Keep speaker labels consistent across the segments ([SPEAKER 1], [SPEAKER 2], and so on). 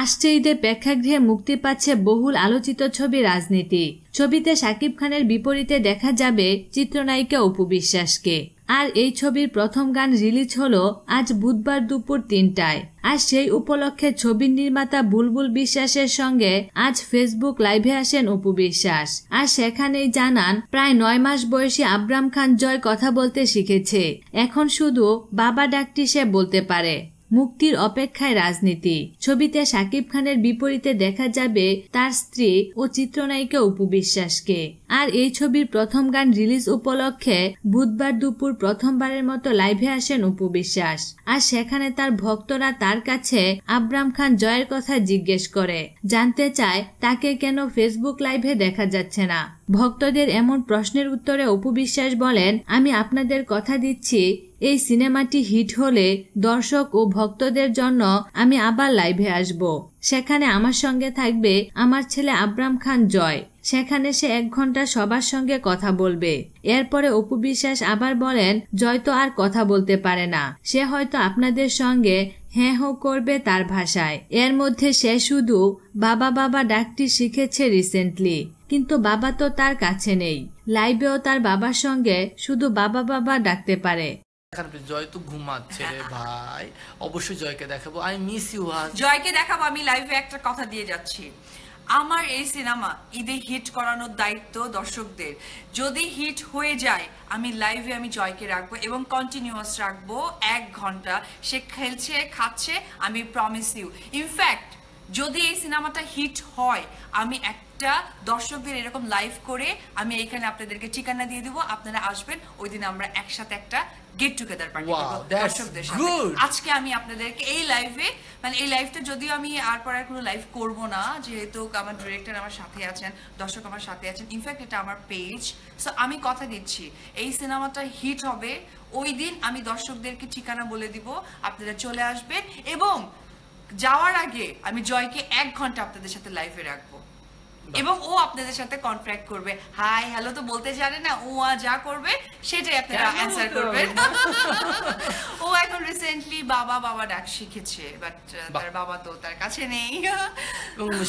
[SPEAKER 1] আসছে ঈদে প্রেক্ষাগৃহে মুক্তি পাচ্ছে বহুল আলোচিত ছবি রাজনীতি। ছবিতে শাকিব খানের বিপরীতে দেখা যাবে চিত্রনায়িকা অপু বিশ্বাসকে। আর এই ছবির প্রথম গান রিলিজ হলো আজ বুধবার দুপুর তিনটায়। আর সেই উপলক্ষে ছবির নির্মাতা বুলবুল বিশ্বাসের সঙ্গে আজ ফেসবুক লাইভে আসেন অপু বিশ্বাস। আর সেখানেই জানান, প্রায় নয় মাস বয়সী আব্রাম খান জয় কথা বলতে শিখেছে। এখন শুধু বাবা ডাকটি সে বলতে পারে। মুক্তির অপেক্ষায় রাজনীতি। ছবিতে শাকিব খানের বিপরীতে দেখা যাবে তার স্ত্রী ও চিত্রনায়িকা অপু বিশ্বাসকে। আর এই ছবির প্রথম গান রিলিজ উপলক্ষে বুধবার দুপুর প্রথমবারের মতো লাইভে আসেন অপু বিশ্বাস। আর সেখানে তার ভক্তরা তার কাছে আব্রাম খান জয়ের কথা জিজ্ঞেস করে। জানতে চায়, তাকে কেন ফেসবুক লাইভে দেখা যাচ্ছে না? ভক্তদের এমন প্রশ্নের উত্তরে অপু বিশ্বাস বলেন, আমি আপনাদের কথা দিচ্ছি এই সিনেমাটি হিট হলে দর্শক ও ভক্তদের জন্য আমি আবার লাইভে আসব। সেখানে আমার সঙ্গে থাকবে আমার ছেলে আব্রাম খান জয়। সেখানে সে এক ঘণ্টা সবার সঙ্গে কথা বলবে। এরপরে অপু বিশ্বাস আবার বলেন, জয় তো আর কথা বলতে পারে না। সে হয়তো আপনাদের সঙ্গে হ্যাঁ হো করবে তার ভাষায়। এর মধ্যে সে শুধু বাবা বাবা ডাকটি শিখেছে রিসেন্টলি কিন্তু বাবা তো তার কাছে নেই। লাইভেও তার বাবার সঙ্গে শুধু বাবা বাবা ডাকতে পারে।
[SPEAKER 2] জয় তো ঘুমাচ্ছে রে ভাই। অবশ্যই জয়কে দেখাবো। আই মিস ইউ আজ
[SPEAKER 3] জয়কে দেখাবো, আমি লাইভে একটা কথা দিয়ে যাচ্ছি। আমার এই সিনেমা ঈদে হিট করানোর দায়িত্ব দর্শকদের। যদি হিট হয়ে যায়, আমি লাইভে আমি জয়কে রাখব এবং কন্টিনিউয়াস রাখব এক ঘণ্টা। সে খেলছে, খাচ্ছে, আমি প্রমিস ইউ ইনফ্যাক্ট যদি এই সিনেমাটা হিট হয় আমি একটা দর্শকদের এরকম লাইভ করে আমি এখানে আপনাদেরকে ঠিকানা দিয়ে দিব। আপনারা আসবেন ওই দিন আমরা একসাথে একটা গেট টুগেদার পার্টি দর্শকদের সাথে। আজকে আমি আপনাদেরকে এই লাইভে মানে এই লাইভটা যদিও আমি আর পর আর কোনো লাইভ করব না যেহেতু আমার ডিরেক্টর আমার সাথে আছেন দর্শক আমার সাথে আছেন ইনফ্যাক্ট এটা আমার পেজ সো আমি কথা দিচ্ছি এই সিনেমাটা হিট হবে ওই দিন আমি দর্শকদেরকে ঠিকানা বলে দিব আপনারা চলে আসবেন এবং যাওয়ার আগে আমি জয়কে এক ঘণ্টা আপনাদের সাথে লাইভে রাখব। এবং ও আপনাদের সাথে কন্ট্রাক্ট করবে। হাই হ্যালো তো বলতে জানে না ও যা করবে সেটাই আপনারা অ্যান্সার করবেন। ও এখন রিসেন্টলি বাবা বাবা ডাক শিখেছে বাট তার বাবা তো তার কাছে নেই।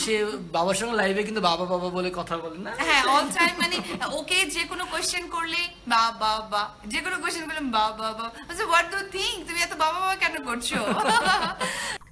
[SPEAKER 2] সে বাবার সঙ্গে লাইভে কিন্তু বাবা বাবা বলে কথা বলে না?
[SPEAKER 3] হ্যাঁ অল টাইম মানে ওকে যে কোনো কোশ্চেন করলে বা বাবা যে কোনো কোশ্চেন করলে বা বাবা আচ্ছা হোয়াট ডু থিঙ্ক তুমি এত বাবা বাবা কেন করছ?